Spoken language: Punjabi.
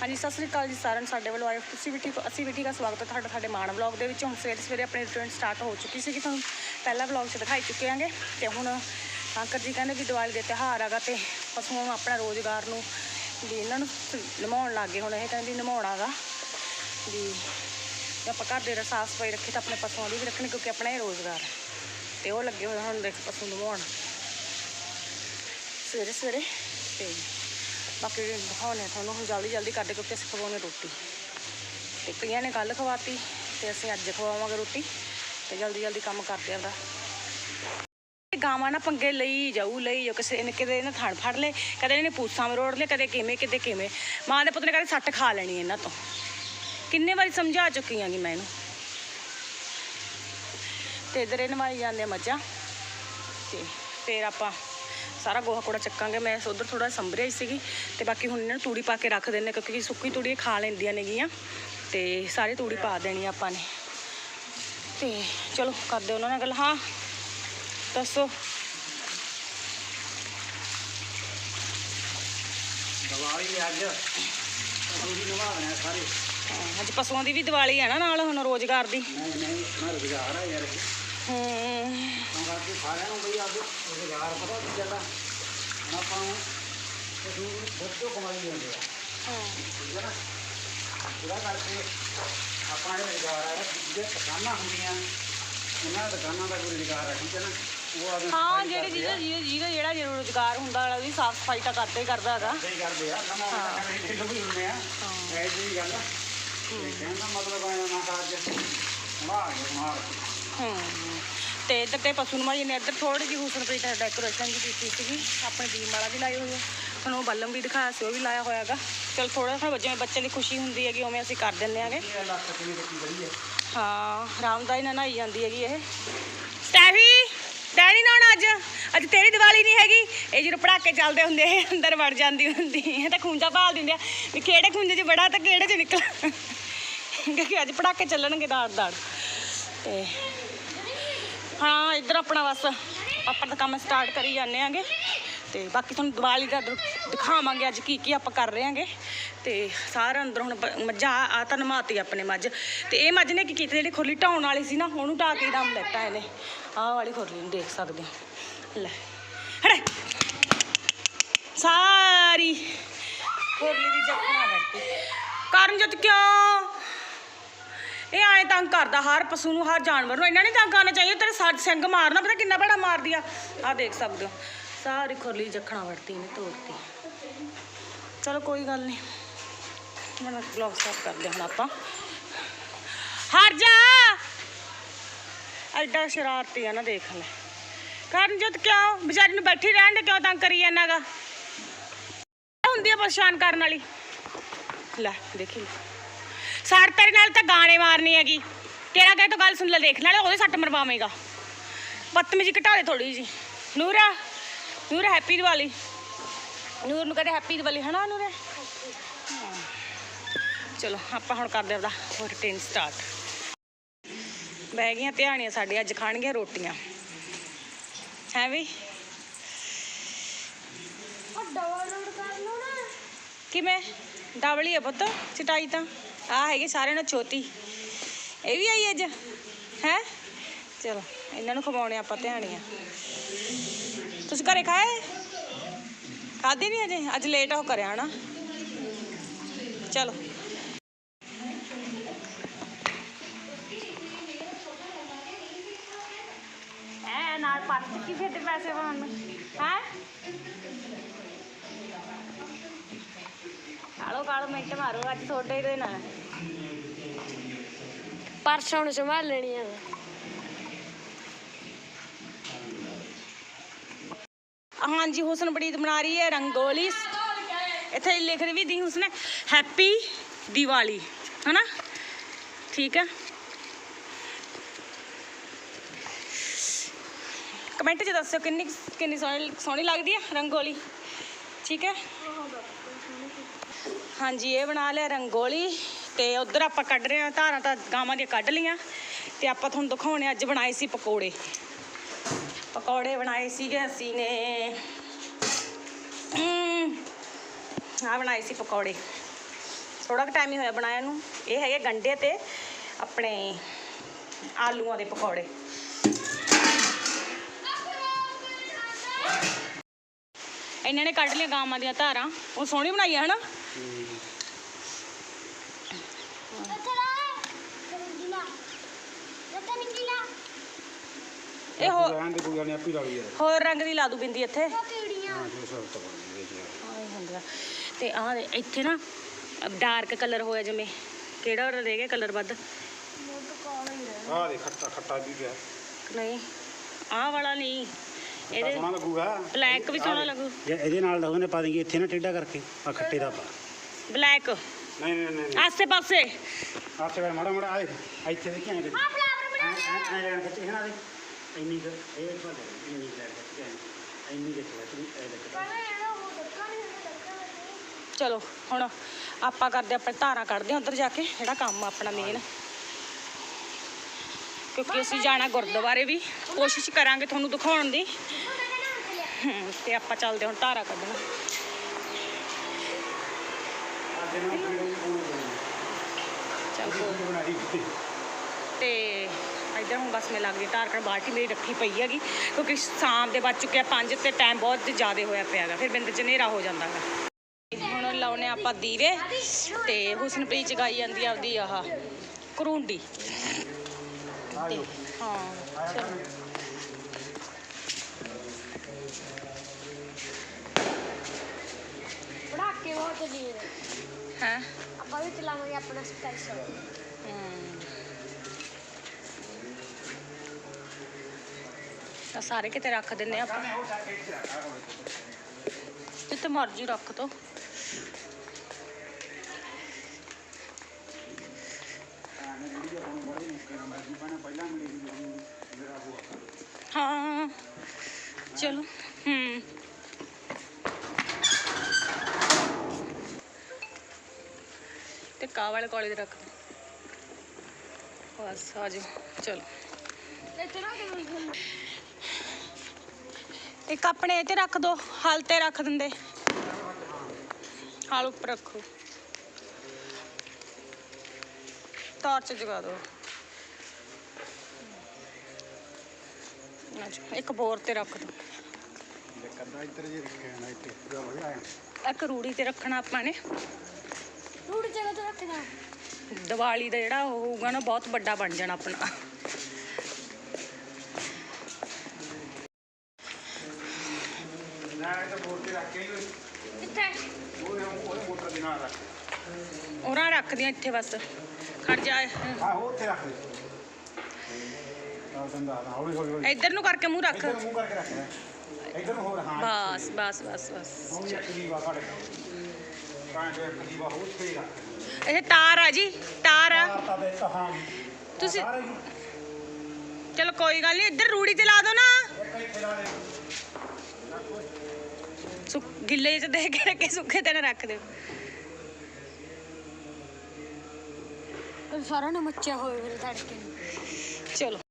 ਹਾਂਜੀ, ਸਤਿ ਸ੍ਰੀ ਅਕਾਲ ਜੀ ਸਾਰਿਆਂ ਨੂੰ, ਸਾਡੇ ਵੱਲੋਂ ਆਏ ਤੁਸੀਂ ਵੀ ਠੀਕ ਅਸੀਂ ਵੀ ਠੀਕ ਆ ਸਵਾਗਤ ਹੈ ਤੁਹਾਡਾ ਸਾਡੇ ਮਾਣ ਵਲੌਗ ਦੇ ਵਿੱਚ। ਹੁਣ ਸਵੇਰੇ ਸਵੇਰੇ ਆਪਣੇ ਰੂਟੀਨ ਸਟਾਰਟ ਹੋ ਚੁੱਕੀ ਸੀ ਕਿ ਤੁਹਾਨੂੰ ਪਹਿਲਾ ਵਲੌਗ 'ਚ ਦਿਖਾਈ ਚੁੱਕੇ ਆਂਗੇ ਤੇ ਹੁਣ ਅੰਕਲ ਜੀ ਕਹਿੰਦੇ ਵੀ ਦੀਵਾਲੀ ਦੇ ਤਿਉਹਾਰ ਹੈਗਾ ਤੇ ਪਸ਼ੂਆਂ ਨੂੰ ਆਪਣਾ ਰੋਜ਼ਗਾਰ ਨੂੰ ਵੀ ਇਹਨਾਂ ਨੂੰ ਨਿਭਾਉਣ ਲੱਗੇ ਹੁਣ ਇਹ ਕਹਿੰਦੇ ਨਿਭਾਉਣਾ ਗਾ ਵੀ ਆਪਾਂ ਘਰ ਦੇ ਸਾਫ਼ ਸਫ਼ਾਈ ਰੱਖੀ ਤਾਂ ਆਪਣੇ ਪਸ਼ੂਆਂ ਦੀ ਵੀ ਰੱਖਣੀ, ਕਿਉਂਕਿ ਆਪਣਾ ਇਹ ਰੋਜ਼ਗਾਰ ਹੈ। ਤੇ ਉਹ ਲੱਗੇ ਹੋਏ ਹੁਣ ਦੇਖ, ਪਸ਼ੂ ਨਿਭਾਉਣ ਸਵੇਰੇ ਸਵੇਰੇ ਤੇ ਬਾਕੀ ਦਿਖਾਉਂਦੇ ਤੁਹਾਨੂੰ। ਹੁਣ ਜਲਦੀ ਜਲਦੀ ਕਰਦੇ ਕਿਉਂਕਿ ਅਸੀਂ ਖਵਾਉਣੇ ਰੋਟੀ। ਤੇ ਕਈਆਂ ਨੇ ਕੱਲ ਖਵਾਤੀ, ਤੇ ਅਸੀਂ ਅੱਜ ਖਵਾਵਾਂਗੇ ਰੋਟੀ। ਤੇ ਜਲਦੀ ਜਲਦੀ ਕੰਮ ਕਰਦੇ ਆਂ ਦਾ ਗਾਵਾਂ ਨਾ ਪੰਗੇ ਲਈ ਜਾਊ ਲਈ ਜਾਊ। ਕਿਸੇ ਨੇ ਕਿਤੇ ਇਹਨਾਂ ਥਣ ਫੜ ਲਏ, ਕਦੇ ਇਹਨੇ ਪੂਸਾਂ ਮਰੋੜ ਲਏ, ਕਦੇ ਕਿਵੇਂ, ਕਿਤੇ ਕਿਵੇਂ। ਮਾਂ ਦੇ ਪੁੱਤ ਨੇ ਕਦੇ ਸੱਟ ਖਾ ਲੈਣੀ ਇਹਨਾਂ ਤੋਂ। ਕਿੰਨੇ ਵਾਰੀ ਸਮਝਾ ਚੁੱਕੀ ਆਂਗੀ ਮੈਂ ਇਹਨੂੰ। ਤੇ ਇਧਰ ਇਹਨਾਂ ਵਾਲੀ ਜਾਂਦੇ ਆ ਮੱਝਾਂ। ਤੇ ਫਿਰ ਆਪਾਂ ਸਾਰਾ ਗੋਹਾ ਕੂੜਾ ਚੱਕਾਂਗੇ। ਮੈਂ ਉਧਰ ਥੋੜਾ ਸੰਭਰਿਆ ਹੀ ਸੀਗੀ ਤੇ ਬਾਕੀ ਹੁਣ ਇਹਨਾਂ ਨੂੰ ਤੂੜੀ ਪਾ ਕੇ ਰੱਖ ਦਿੰਦੇ ਕਿਉਂਕਿ ਸੁੱਕੀ ਤੂੜੀ ਖਾ ਲੈਂਦੀਆਂ ਨੇਗੀਆਂ। ਤੇ ਸਾਰੇ ਤੂੜੀ ਪਾ ਦੇਣੀ ਆਪਾਂ ਨੇ। ਤੇ ਚਲੋ ਕਰਦੇ ਉਹਨਾਂ ਨਾਲ ਗੱਲ। ਹਾਂ ਦੱਸੋ। ਦੀਵਾਲੀ ਦੇ ਅੱਜ ਪੂਰੀ ਨਿਭਾਉਣਾ ਸਾਰੇ। ਹਾਂ, ਅੱਜ ਪਸ਼ੂਆਂ ਦੀ ਵੀ ਦੀਵਾਲੀ ਹੈ ਨਾ ਨਾਲ ਹੁਣ ਰੋਜ਼ਗਾਰ ਦੀ। ਨਹੀਂ ਨਹੀਂ ਰੁਜ਼ਗਾਰ ਆ ਯਾਰ। ਹੂੰ ਕਰਕੇ ਸਾਰਿਆਂ ਨੂੰ ਬਈ ਅੱਜ ਰੁਜ਼ਗਾਰ ਪਤਾ ਕੀ ਚੱਲਦਾ ਹੁਣ ਆਪਾਂ ਨੂੰ ਪਸ਼ੂ ਬੱਚੋ ਕਮਾਈ ਲੈਂਦੇ ਆ। ਠੀਕ ਹੈ ਨਾ? ਜਿਹੜਾ ਕਰਕੇ ਆਪਣਾ ਇਹ ਰੁਜ਼ਗਾਰ ਆ ਜਿਹੜੇ ਦੁਕਾਨਾਂ ਹੁੰਦੀਆਂ ਉਹਨਾਂ ਦਾ ਦੁਕਾਨਾਂ ਦਾ ਕੋਈ ਰੁਜ਼ਗਾਰ ਆ ਠੀਕ ਹੈ ਨਾ? ਉਹ ਆਦਮੀ ਹਾਂ ਜਿਹੜੇ ਜਿਹਦਾ ਜਿਹਦਾ ਜਿਹਦਾ ਜਿਹੜਾ ਜਿਹੜਾ ਰੋਜ਼ਗਾਰ ਹੁੰਦਾ ਵਾਲਾ ਉਹਦੀ ਸਾਫ਼ ਸਫ਼ਾਈ ਤਾਂ ਕਰਦੇ ਹੀ ਕਰਦਾ ਹੈਗਾ। ਸਹੀ ਕਰਦੇ ਆ ਨਵਾਂ ਕਹਿੰਦੇ ਢਿੱਲ ਵੀ ਹੁੰਦੇ ਆ। ਇਹ ਜੀ ਗੱਲ ਆ। ਤੇ ਕਹਿਣ ਦਾ ਮਤਲਬ ਆ ਨਾ ਕਾਜ ਮਾਰ ਮਾਰ। ਹੂੰ ਤੇ ਇੱਧਰ ਤੇ ਪਸ਼ੂ ਨੂੰ ਨੇ ਇੱਧਰ ਥੋੜੀ ਜਿਹੀ ਹੁਸਨਪ੍ਰੀਤ ਡੈਕੋਰੇਸ਼ਨ ਜੀ ਕੀਤੀ ਸੀਗੀ। ਆਪਣੇ ਦੀਮ ਵਾਲਾ ਵੀ ਲਾਈ ਹੋਈ ਹੈ ਤੁਹਾਨੂੰ ਬੱਲਮ ਵੀ ਦਿਖਾਇਆ ਸੀ, ਉਹ ਵੀ ਲਾਇਆ ਹੋਇਆ ਹੈਗਾ। ਚਲ ਥੋੜਾ ਜਿਹਾ ਜਿਵੇਂ ਬੱਚੇ ਦੀ ਖੁਸ਼ੀ ਹੁੰਦੀ ਹੈਗੀ, ਉਵੇਂ ਅਸੀਂ ਕਰ ਦਿੰਦੇ ਆਂਗੇ ਹਾਂ ਆਰਾਮਦਾਈ ਨਾਲ ਨਹਾਈ ਜਾਂਦੀ ਹੈਗੀ ਇਹ। ਸਟੈਫੀ, ਡੈਡੀ ਨਹਾਉਣਾ ਅੱਜ। ਅੱਜ ਤੇਰੀ ਦੀਵਾਲੀ ਨਹੀਂ ਹੈਗੀ। ਇਹ ਜਦੋਂ ਪੜਾਕੇ ਚੱਲਦੇ ਹੁੰਦੇ ਇਹ ਅੰਦਰ ਵੜ ਜਾਂਦੀ ਹੁੰਦੀ ਇਹ ਤਾਂ ਖੂੰਜਾ ਭਾਲ ਦਿੰਦੇ ਆ। ਵੀ ਕਿਹੜੇ ਖੂੰਜੇ 'ਚ ਬੜਾ ਤਾਂ ਕਿਹੜੇ 'ਚ ਨਿਕਲ ਕਿਉਂਕਿ ਅੱਜ ਪੜਾਕੇ ਚੱਲਣਗੇ ਦਾੜ ਦਾੜ ਤੇ ਹਾਂ, ਇੱਧਰ ਆਪਣਾ ਬਸ। ਆਪਾਂ ਤਾਂ ਕੰਮ ਸਟਾਰਟ ਕਰੀ ਜਾਂਦੇ ਆਂਗੇ। ਤੇ ਬਾਕੀ ਤੁਹਾਨੂੰ ਦੀਵਾਲੀ ਦਾ ਦਿਖਾਵਾਂਗੇ ਅੱਜ ਕੀ ਕੀ ਆਪਾਂ ਕਰ ਰਹੇ ਆਂਗੇ। ਤੇ ਸਾਰਾ ਅੰਦਰ ਹੁਣ ਬ- ਮੱਝਾਂ ਆ ਤਾਂ ਨਮਾਤੀ ਆਪਣੇ ਮੱਝ। ਤੇ ਇਹ ਮੱਝ ਨੇ ਕੀ ਕੀਤਾ? ਜਿਹੜੀ ਖੁਰਲੀ ਢਾਉਣ ਵਾਲੀ ਸੀ ਨਾ, ਉਹਨੂੰ ਢਾ ਕੇ ਦਮ ਲੈਤਾ ਇਹਨੇ। ਆਹ ਵਾਲੀ ਖੁਰਲੀ ਨੂੰ ਦੇਖ ਸਕਦੇ ਹੋ। ਲੈ, ਹੜੇ। ਸਾਰੀ ਖੁਰਲੀ ਦੀ ਜੱਫਾ ਬੈਠੀ ਕਰਨਜੋਤ ਕਿਉਂ? ਇਹ ਆਏ ਤੰਗ ਕਰਦਾ, ਹਰ ਪਸ਼ੂ ਨੂੰ, ਹਰ ਜਾਨਵਰ ਨੂੰ। ਇਹਨਾਂ ਨੇ ਤੰਗ ਕਰਨਾ ਚਾਹੀਦਾ, ਤੇਰੇ ਸੱਜ ਸਿੰਘ ਮਾਰਨਾ, ਪਤਾ ਕਿੰਨਾ ਬੜਾ ਮਾਰਦੀ ਆ। ਆ ਦੇਖ ਸਕਦੇ ਹੋ ਸਾਰੀ ਖੁਰਲੀ ਜਖਣਾ ਵੜਤੀ ਨੇ ਤੋੜਤੀ ਚਲੋ ਕੋਈ ਗੱਲ ਨਹੀਂ ਮੈਂ ਬਲੌਗ ਸਟਾਰਟ ਕਰਦੇ ਹੁਣ ਆਪਾਂ। ਹਟ ਜਾ! ਐਡਾ ਸ਼ਰਾਰਤੀ ਆ ਨਾ, ਦੇਖ ਲੈ। ਕਰਨਜੋਤ ਕਿਉਂ? ਵਿਚਾਰੀ ਨੂੰ ਬੈਠੀ ਰਹਿਣ ਦੇ ਕਿਉਂ ਤੰਗ ਕਰੀ ਜਾਂਦਾ ਗਾ? ਹੁੰਦੀ ਆ ਪਰੇਸ਼ਾਨ ਕਰਨ ਵਾਲੀ? ਲੈ, ਦੇਖੀ। ਸਾਰ ਤੇਰੇ ਨਾਲ ਤਾਂ ਗਾਣੇ ਮਾਰਨੀ ਹੈਗੀ। ਤੇਰਾ ਕਹੇ ਤਾਂ ਗੱਲ ਸੁਣ ਲੈ ਦੇਖ ਨਾਲੇ ਉਹਦੇ ਸੱਟ ਮਰਵਾਵੇਂਗਾ। ਬਦਤਮੀਜੀ ਘਟਾ ਦੇ ਥੋੜੀ ਜੀ ਨੂਰਾ ਨੂਰਾ ਹੈਪੀ ਦੀਵਾਲੀ। ਨੂਰ ਨੂੰ ਕਹਦੇ ਹੈਪੀ ਦੀਵਾਲੀ ਹਨਾ ਨੂਰੇ। ਚਲੋ ਆਪਾਂ ਹੁਣ ਕਰਦੇ ਆਪਦਾ ਰੂਟੀਨ ਸਟਾਰਟ ਬਹਿ ਗਈਆਂ ਧਿਆਣੀਆਂ ਸਾਡੇ ਅੱਜ ਖਾਣਗੀਆਂ ਰੋਟੀਆਂ। ਹੈ ਵੀ? ਕਿਵੇਂ? ਡਬਲੀ ਹੈ ਪੁੱਤ ਚਟਾਈ ਤਾਂ। ਆ ਹੈਗੀ ਸਾਰਿਆਂ ਨਾਲ ਛੋਟੀ ਇਹ ਵੀ ਆਈ ਅੱਜ ਹੈ ਚਲੋ ਇਹਨਾਂ ਨੂੰ ਖਵਾਉਣੇ ਆਪਾਂ ਧਿਆਣੀਆਂ ਤੁਸੀਂ ਘਰੇ ਖਾਏ ਖਾਦੇ ਨਹੀਂ ਅਜੇ ਅੱਜ ਲੇਟ ਹੋ ਕਰਿਆ ਹਨਾ ਚਲੋ ਐ ਨਾਲ ਪੱਟ ਕੀ ਫਿੱਟ ਪੈਸੇ ਪਾਉਣ ਨੂੰ ਹੈ ਕਾਲੋ ਕਾਲੋ ਮਿੰਟ ਮਾਰੋ ਅੱਜ ਤੁਹਾਡੇ ਦੇ ਨਾਲ ਪਰਸੋਂ ਨੂੰ ਸੰਭਾਲ ਲੈਣੀ ਆ। ਹਾਂਜੀ ਹੁਸਨ ਬੜੀਤ ਬਣਾ ਰਹੀ ਹੈ ਰੰਗੋਲੀ। ਇੱਥੇ ਲਿਖ ਵੀ ਦੀ ਹੁਸਨ ਹੈਪੀ ਦੀਵਾਲੀ ਹਨਾ? ਠੀਕ ਹੈ? ਕਮੈਂਟ 'ਚ ਦੱਸਿਓ ਕਿੰਨੀ ਕਿੰਨੀ ਸੋਹਣੀ ਸੋਹਣੀ ਲੱਗਦੀ ਹੈ ਰੰਗੋਲੀ। ਠੀਕ ਹੈ? ਹਾਂਜੀ, ਇਹ ਬਣਾ ਲਿਆ ਰੰਗੋਲੀ ਤੇ ਉਧਰ ਆਪਾਂ ਕੱਢ ਰਹੇ ਹਾਂ, ਧਾਰਾਂ ਤਾਂ ਗਾਵਾਂ ਦੀਆਂ ਕੱਢ ਲੀਆਂ ਤੇ ਆਪਾਂ ਤੁਹਾਨੂੰ ਦਿਖਾਉਣੇ ਅੱਜ ਬਣਾਏ ਸੀ ਪਕੌੜੇ। ਪਕੌੜੇ ਬਣਾਏ ਸੀਗੇ ਅਸੀਂ ਨੇ। ਆ ਬਣਾਏ ਸੀ ਪਕੌੜੇ। ਥੋੜਾ ਕੁ ਟਾਈਮ ਹੀ ਹੋਇਆ ਬਣਾਇਆ ਨੂੰ। ਇਹ ਹੈਗੇ ਗੰਡੇ ਤੇ ਆਪਣੇ ਆਲੂਆਂ ਦੇ ਪਕੌੜੇ। ਇਹਨਾਂ ਨੇ ਕੱਢ ਲਿਆ ਗਾਵਾਂ ਦੀਆਂ ਧਾਰਾਂ। ਉਹ ਸੋਹਣੀ ਬਣਾਈ ਹੈ ਹਨਾ? ਇਹ ਹੋ ਰਹਿਣ ਦੇ ਕੋਈ ਗੱਲ ਨਹੀਂ ਆਪੀ ਲਾ ਲਈ ਯਾਰ ਹੋਰ ਰੰਗ ਦੀ ਲਾ ਦੂ ਬਿੰਦੀ ਇੱਥੇ। ਹਾਂ ਜੋ ਸਭ ਤੋਂ ਬਣ ਗਈ ਆਹ ਇਹ ਹੁੰਦਾ ਤੇ ਆਹ ਦੇ ਇੱਥੇ ਨਾ ਡਾਰਕ ਕਲਰ ਹੋਇਆ ਜਿਵੇਂ ਕਿਹੜਾ ਰਹਿ ਗਿਆ ਕਲਰ ਵੱਧ? ਆਹ ਦੇ ਖੱਟਾ ਖੱਟਾ ਵੀ ਪਿਆ ਨਹੀਂ ਆਹ ਵਾਲਾ ਨਹੀਂ। ਇਹਦੇ ਸੋਹਣਾ ਲੱਗੂਗਾ। ਬਲੈਕ ਵੀ ਸੋਹਣਾ ਲੱਗੂ। ਜੇ ਇਹਦੇ ਨਾਲ ਲੱਗੋ ਨੇ ਪਾ ਦੇਂਗੇ ਇੱਥੇ ਨਾ ਟੇਢਾ ਕਰਕੇ ਆ ਖੱਟੇ ਦਾ ਪਾ। ਬਲੈਕ। ਨਹੀਂ ਨਹੀਂ ਨਹੀਂ ਆਸੇ ਪਾਸੇ ਆਹ ਤੇ ਮਾੜਾ ਮਾੜਾ ਆ ਦੇਖ ਇੱਥੇ ਦੇਖੀ ਐਂ ਐ ਲੈਣ ਖੱਟੀ ਹੈ ਨਾ ਦੇ। ਇੰਨੀ ਕੁ ਇਹ ਪਾ ਦੇ ਇੰਨੀ ਕੁ ਲੈਣ ਖੱਟੀ ਐਂ ਇੰਨੀ ਕੁ ਖੱਟੀ ਤੂੰ ਇਹ ਦੇਖ ਚਲੋ ਹੁਣ ਆਪਾਂ ਕਰਦੇ ਆਪਣੇ ਧਾਰਾਂ ਕੱਢਦੇ ਹਾਂ ਉੱਧਰ ਜਾ ਕੇ ਜਿਹੜਾ ਕੰਮ ਆ ਆਪਣਾ ਮੇਨ ਕਿਉਂਕਿ ਅਸੀਂ ਜਾਣਾ ਗੁਰਦੁਆਰੇ ਵੀ। ਕੋਸ਼ਿਸ਼ ਕਰਾਂਗੇ ਤੁਹਾਨੂੰ ਦਿਖਾਉਣ ਦੀ। ਹਮ, ਤੇ ਆਪਾਂ ਚੱਲਦੇ ਹੁਣ ਧਾਰਾਂ ਕੱਢਣ। ਚੱਲ ਤੇ ਇੱਧਰ ਹੁਣ ਬਸ ਮੈਂ ਲੱਗਦੀ ਧਾਰ ਕਰ ਬਾਲਟੀ ਮੇਰੀ ਰੱਖੀ ਪਈ ਹੈਗੀ, ਕਿਉਂਕਿ ਸ਼ਾਮ ਦੇ ਵੱਜ ਚੁੱਕਿਆ ਆ 5 ਤੇ ਟਾਈਮ ਬਹੁਤ ਜ਼ਿਆਦਾ ਹੋਇਆ ਪਿਆ ਹੈਗਾ, ਫਿਰ ਬਿੰਦ ਚ ਹਨੇਰਾ ਹੋ ਜਾਂਦਾ ਹੈਗਾ। ਹੁਣ ਲਾਉਨੇ ਆਪਾਂ ਦੀਵੇ ਤੇ ਹੁਸਨਪ੍ਰੀਤ ਚ ਗਾਈ ਜਾਂਦੀ ਆ ਆਪਦੀ ਆਹ, ਕਰੂੰਡੀ। ਹਾਂ, ਚਲੋ। ਪੜਾਕੇ ਬਹੁਤ ਚਲੀਏ ਹੈ? ਆਪਾਂ ਵੀ ਚਲਾਵਾਂਗੇ ਆਪਣਾ ਸਪੈਸ਼ਲ ਤਾਂ ਸਾਰੇ ਕਿਤੇ ਰੱਖ ਦਿੰਨੇ ਆਪਾਂ। ਜਿੱਥੇ ਮਰਜ਼ੀ ਰੱਖ ਦੋ। ਹਾਂ ਚਲੋ ਹੂੰ ਤੇ ਕਾਹ ਵਾਲੇ ਕੋਲੇ ਦੇ ਰੱਖ ਦੋ ਬਸ ਆ ਜਾਓ ਚਲੋ। ਇੱਥੇ ਨਾ ਕਿਵੇਂ ਇੱਕ ਆਪਣੇ ਤੇ ਰੱਖ ਦੋ ਹਲ ਤੇ ਰੱਖ ਦਿੰਦੇ। ਹਲ ਉੱਪਰ ਰੱਖੋ। ਟਾਰਚ ਜਗਾ ਦੋ। ਅੱਛਾ, ਇੱਕ ਬੋਰ ਤੇ ਰੱਖ ਦੋ। ਜੇ ਇੱਕ ਰੂੜੀ ਤੇ ਰੱਖਣਾ ਆਪਾਂ ਨੇ। ਰੂੜ ਜਗ੍ਹਾ ਤੇ ਰੱਖਣਾ ਦੀਵਾਲੀ ਦਾ ਜਿਹੜਾ ਉਹ ਹੋਊਗਾ ਨਾ ਬਹੁਤ ਵੱਡਾ ਬਣ ਜਾਣਾ ਆਪਣਾ। ਰੱਖ ਕਿੱਥੇ? ਰੱਖ। ਉਹਨਾਂ ਰੱਖਦੀਆਂ ਇੱਥੇ ਬਸ। ਖੜ ਜਾ। ਰੱਖ ਇੱਧਰ ਨੂੰ ਕਰਕੇ ਮੂੰਹ ਰੱਖ। ਇੱਧਰ ਨੂੰ ਮੂੰਹ ਕਰਕੇ ਰੱਖ ਲੈ। ਇੱਧਰ ਨੂੰ ਹੋਰ ਹਾਂ। ਬਸ ਬਸ ਬਸ ਬਸ। ਇਹ ਤਾਰ ਆ ਜੀ ਤਾਰ ਆ। ਤੁਸੀਂ ਚਲੋ ਕੋਈ ਗੱਲ ਨਹੀਂ ਇੱਧਰ ਰੂੜੀ ਤੇ ਲਾ ਦੋ ਨਾ। ਗਿੱਲੇ ਚ ਦੇ ਕੇ ਰੱਖੇ ਸੁੱਕੇ ਤੇ ਨਾ ਰੱਖ ਦਿਓ। ਸਾਰਾ ਨੂੰ ਮੱਚਿਆ ਹੋਵੇ ਮੇਰੇ ਤੜਕੇ ਨੂੰ। ਚਲੋ।